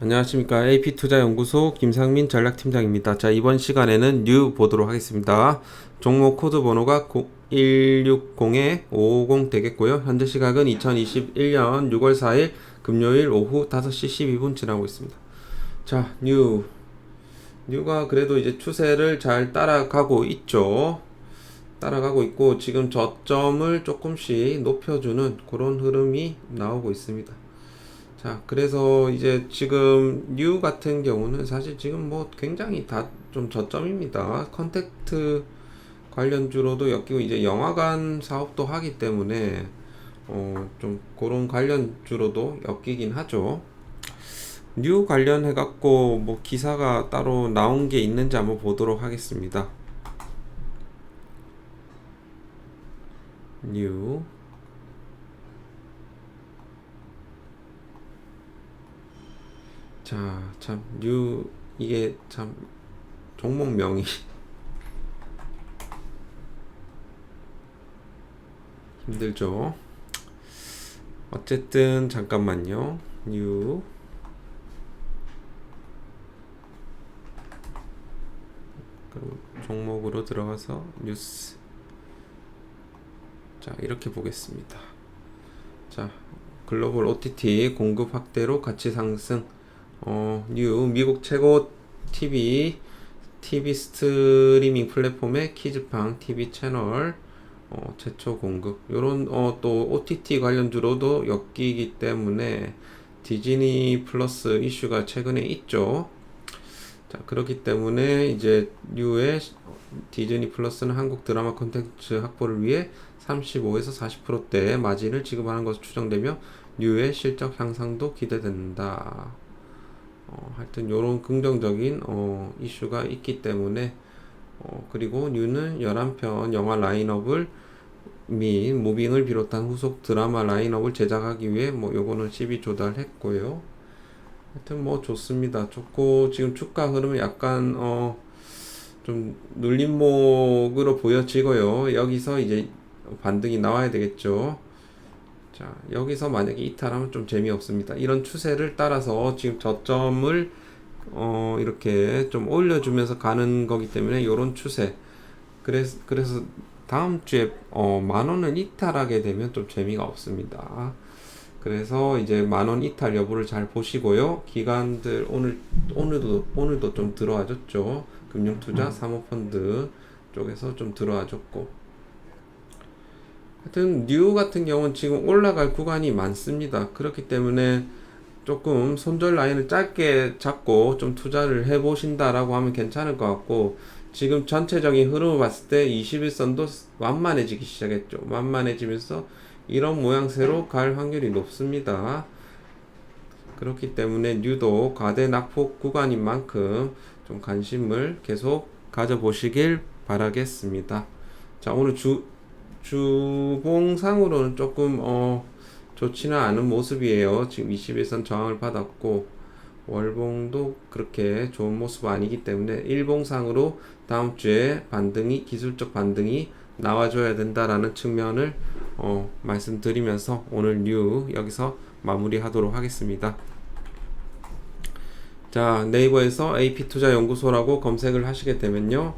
안녕하십니까 AP투자연구소 김상민 전략팀장입니다. 자 이번 시간에는 뉴 보도록 하겠습니다. 종목 코드 번호가 160-550 되겠고요. 현재 시각은 2021년 6월 4일 금요일 오후 5시 12분 지나고 있습니다. 자 뉴. 뉴가 그래도 이제 추세를 잘 따라가고 있죠. 따라가고 있고 지금 저점을 조금씩 높여주는 그런 흐름이 나오고 있습니다. 자, 그래서 이제 지금 뉴 같은 경우는 사실 지금 뭐 굉장히 다 좀 저점입니다. 컨택트 관련주로도 엮이고 이제 영화관 사업도 하기 때문에 어, 좀 그런 관련주로도 엮이긴 하죠. 뉴 관련해 갖고 뭐 기사가 따로 나온 게 있는지 한번 보도록 하겠습니다. 뉴 자, 참, 뉴, 이게 참, 종목명이 힘들죠. 어쨌든, 잠깐만요. 뉴. 종목으로 들어가서 뉴스. 자, 이렇게 보겠습니다. 자, 글로벌 OTT 공급 확대로 가치 상승. 어, 뉴 미국 최고 TV TV 스트리밍 플랫폼의 키즈팡 TV 채널 어, 최초 공급 요런 어, 또 OTT 관련주로도 엮이기 때문에 디즈니 플러스 이슈가 최근에 있죠. 자, 그렇기 때문에 이제 뉴의 디즈니 플러스는 한국 드라마 콘텐츠 확보를 위해 35에서 40%대 마진을 지급하는 것으로 추정되며 뉴의 실적 향상도 기대된다. 어, 하여튼 요런 긍정적인 어, 이슈가 있기 때문에 어, 그리고 뉴는 11편 영화 라인업을 및 무빙을 비롯한 후속 드라마 라인업을 제작하기 위해 뭐 요거는 12 조달했고요. 하여튼 뭐 좋습니다. 좋고 지금 주가 흐름은 약간 어 좀 눌림목으로 보여지고요. 여기서 이제 반등이 나와야 되겠죠. 자, 여기서 만약에 이탈하면 좀 재미없습니다. 이런 추세를 따라서 지금 저점을 어, 이렇게 좀 올려주면서 가는 거기 때문에 이런 추세. 그래서, 그래서 다음 주에 어, 만 원을 이탈하게 되면 좀 재미가 없습니다. 그래서 이제 만원 이탈 여부를 잘 보시고요. 기관들 오늘 오늘도 오늘도 좀 들어와줬죠. 금융투자 사모펀드 쪽에서 좀 들어와줬고 하여튼 뉴 같은 경우는 지금 올라갈 구간이 많습니다. 그렇기 때문에 조금 손절 라인을 짧게 잡고 좀 투자를 해 보신다라고 하면 괜찮을 것 같고 지금 전체적인 흐름을 봤을 때 21선도 완만해지기 시작했죠. 완만해지면서 이런 모양새로 갈 확률이 높습니다. 그렇기 때문에 뉴도 과대 낙폭 구간인 만큼 좀 관심을 계속 가져보시길 바라겠습니다. 자, 오늘 주, 주봉상으로는 조금, 어, 좋지는 않은 모습이에요. 지금 21선 저항을 받았고, 월봉도 그렇게 좋은 모습 아니기 때문에 일봉상으로 다음 주에 반등이, 기술적 반등이 나와줘야 된다라는 측면을 어, 말씀드리면서 오늘 뉴 여기서 마무리하도록 하겠습니다. 자, 네이버에서 AP투자연구소라고 검색을 하시게 되면요.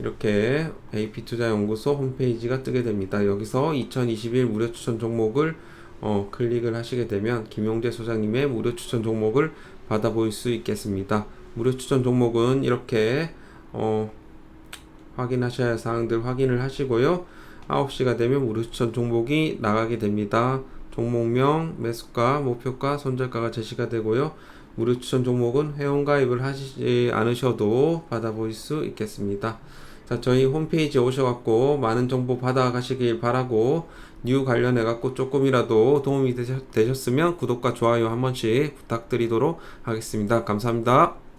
이렇게 AP투자연구소 홈페이지가 뜨게 됩니다. 여기서 2021 무료 추천 종목을 어, 클릭을 하시게 되면 김용재 소장님의 무료 추천 종목을 받아볼 수 있겠습니다. 무료 추천 종목은 이렇게 어, 확인하셔야 할 사항들 확인을 하시고요. 9시가 되면 무료 추천 종목이 나가게 됩니다. 종목명, 매수가, 목표가, 손절가가 제시가 되고요. 무료 추천 종목은 회원 가입을 하시지 않으셔도 받아볼 수 있겠습니다. 자, 저희 홈페이지에 오셔갖고 많은 정보 받아가시길 바라고 뉴 관련해갖고 조금이라도 도움이 되셨, 되셨으면 구독과 좋아요 한 번씩 부탁드리도록 하겠습니다. 감사합니다.